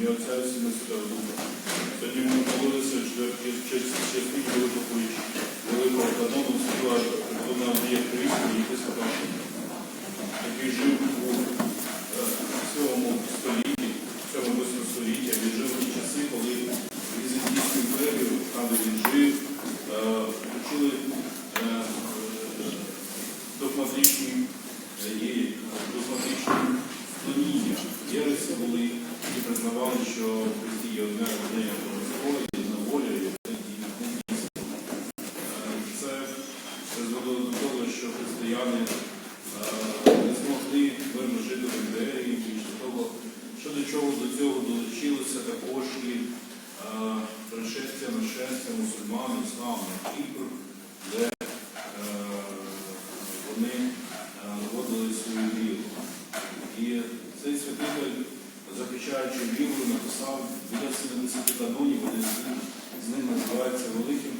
ім'я Отця і Сина Святого Духа. Сьогодні ми молилися в четвертій частині великого великого канону співа Антона Андрія Кривського, єпископа, який жив у е, сьомому столітті, сьомому восьмому столітті, він жив у часи, коли Візантійську імперію, там де він жив, почали е, е, догматичні догматичні склоніння. Єресі були і признавали, що в Христі є одне одне Божество, є одна воля, є одне дійсно. Це призвело до того, що християни е, не змогли мирно жити в імперії, більше того, що до чого до цього долучилося також і е, пришестя, нашестя мусульман, ісламу, Кіпр, де е, вони е, вводили свою віру. І цей святитель, захищаючи віру, написав біля 70 канонів, один з них з ним називається великим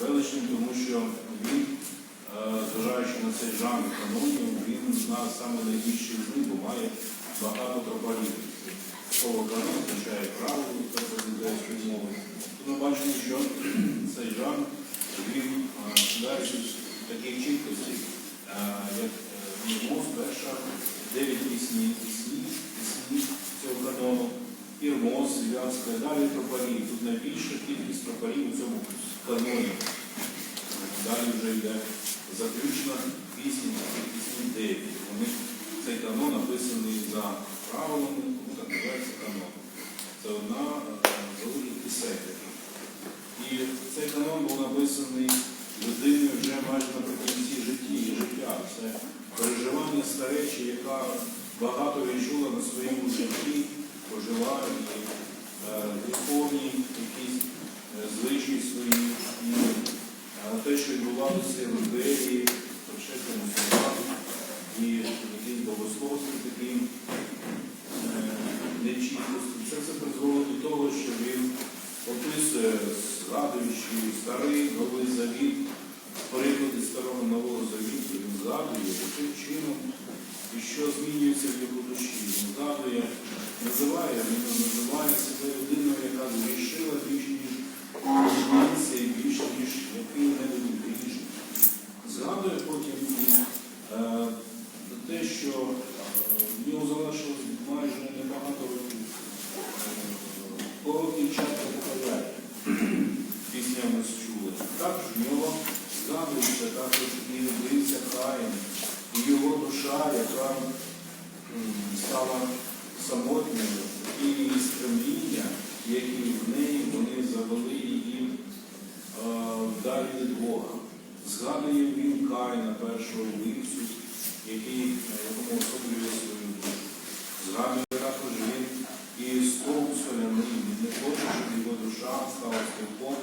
величним, тому що він, е, зважаючи на цей жанр канонів, він знає саме них, бо має багато тропарів. Слово канон означає правило юдейської мови. Тут ми бачимо, що цей жанр він е, з таких чіткостей, е, як Мімоз, перша, дев'ять пісні, пісні, пісні цього канону, Ірмоз, Ілянська, далі тропарі. Тут найбільша кількість тропарів у цьому каноні. Далі вже йде заключна пісня, пісні 9. Вони, цей канон написаний за правилами, тому так називається канон. Це одна з великих пісень. І цей канон був написаний людиною вже майже наприкінці житті і життя. Це переживання старечі, яка багато відчула на своєму житті, пожила і е, духовні якісь е, звичаї свої, і те, що відбувалося в імперії, пришестя мусульман, і якісь богословські такі е, нечіткості. Це все призвело до того, що він описує, згадуючи старий новий завіт, переклади старого нового завіту, він згадує, яким чином що змінюється в його душі. Згадує, називає, він називає себе людиною, яка зрішила більше, ніж і більше, ніж який не грішник. Згадує потім е, те, що е, в нього залишилось майже небагато років. Короткий час покаяння пісня ми чули. Також в нього згадується також і вбивця Каїн, і його душа, яка стала самотньою, і стремління, які в неї вони завели її е, далі від Бога. Згадує він Каїна, першого вбивцю, який е, якому особлює свою душу. Згадує також він і стовп соляний, не хоче, щоб його душа стала стовпом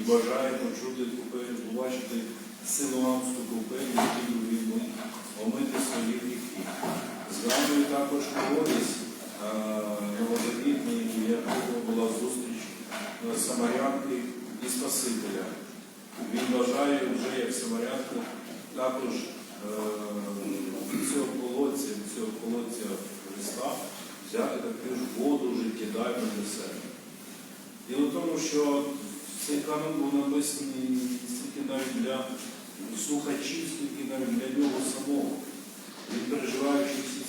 і бажає почути побачити силуанську купель, який він мить, омити свої гріхи. Згадує також Колодязь е, новозавітний, в якого була зустріч е, Самарянки і Спасителя. Він бажає вже як Самарянка також е, цього колодця, цього колодця Христа взяти таку ж воду життєдайну для себе. Діло в тому, що цей канон був написаний стільки навіть для слухачів, скільки навіть для нього самого. Він переживаючи всі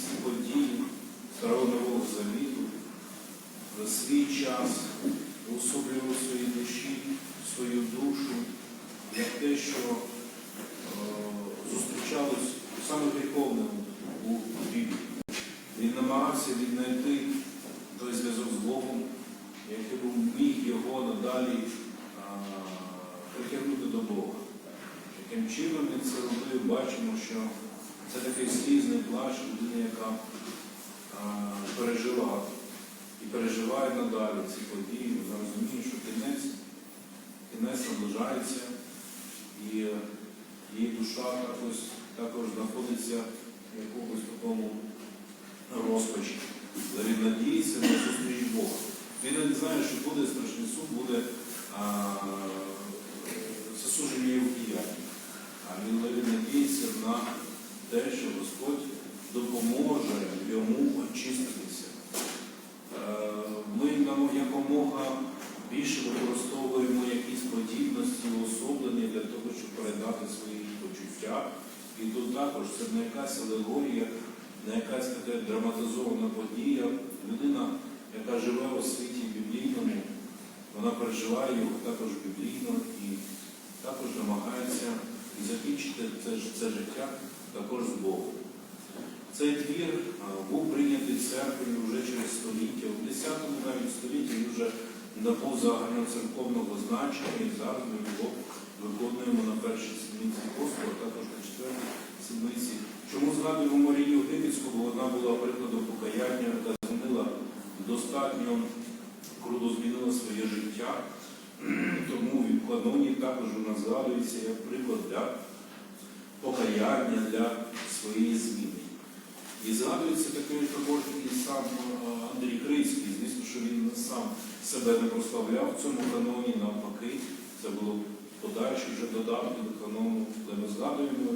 старого нового завіту, за свій час, особливо в своїй душі, свою душу, як те, що е, зустрічалось саме гріховним у Біблії. Він намагався віднайти той зв'язок з Богом, який був міг його надалі а, притягнути до Бога. Яким чином він це робив, бачимо, що це такий слізний плач людини, яка а, пережила і переживає надалі ці події, вона розуміє, що кінець, кінець наближається, і її душа також, також знаходиться в якомусь такому розпачі. Він надіється на зустріч Бога. Він не знає, що буде страшний суд, буде засудження його діяння. А він, але він надіється на те, що Господь допоможе йому очиститися. Е, Ми нам якомога більше використовуємо якісь подібності, уособлення для того, щоб передати свої почуття. І тут також це не якась алегорія, не якась така драматизована подія. Людина, яка живе у світі біблійному, вона переживає його також біблійно і також намагається закінчити це, це життя також з Богом. Цей твір був прийнятий церквою вже через століття. У 10 навіть столітті він вже набув загальноцерковного значення і зараз ми його виконуємо на першій сідниці посту, а також на четвертій сідниці. Чому згадуємо Марію Єгипетську, бо вона була прикладом покаяння та змінила достатньо круто змінила своє життя. Тому в каноні також вона згадується як приклад для покаяння для своєї зміни. І згадується такий також і сам е, Андрій Крицький. Звісно, що він сам себе не прославляв в цьому каноні, навпаки, це було подальші вже додатки до канону, де ми згадуємо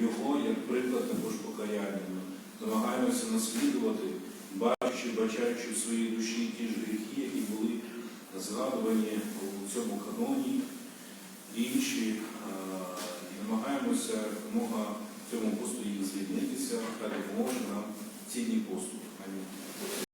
його як приклад також покаяння. Намагаємося наслідувати, бачачи, бачаючи в своїй душі ті ж гріхи, які були згадувані у цьому каноні, інші. е, І намагаємося якомога в цьому посту їх звільнитися, хай допоможе нам цінні поступи. Амінь.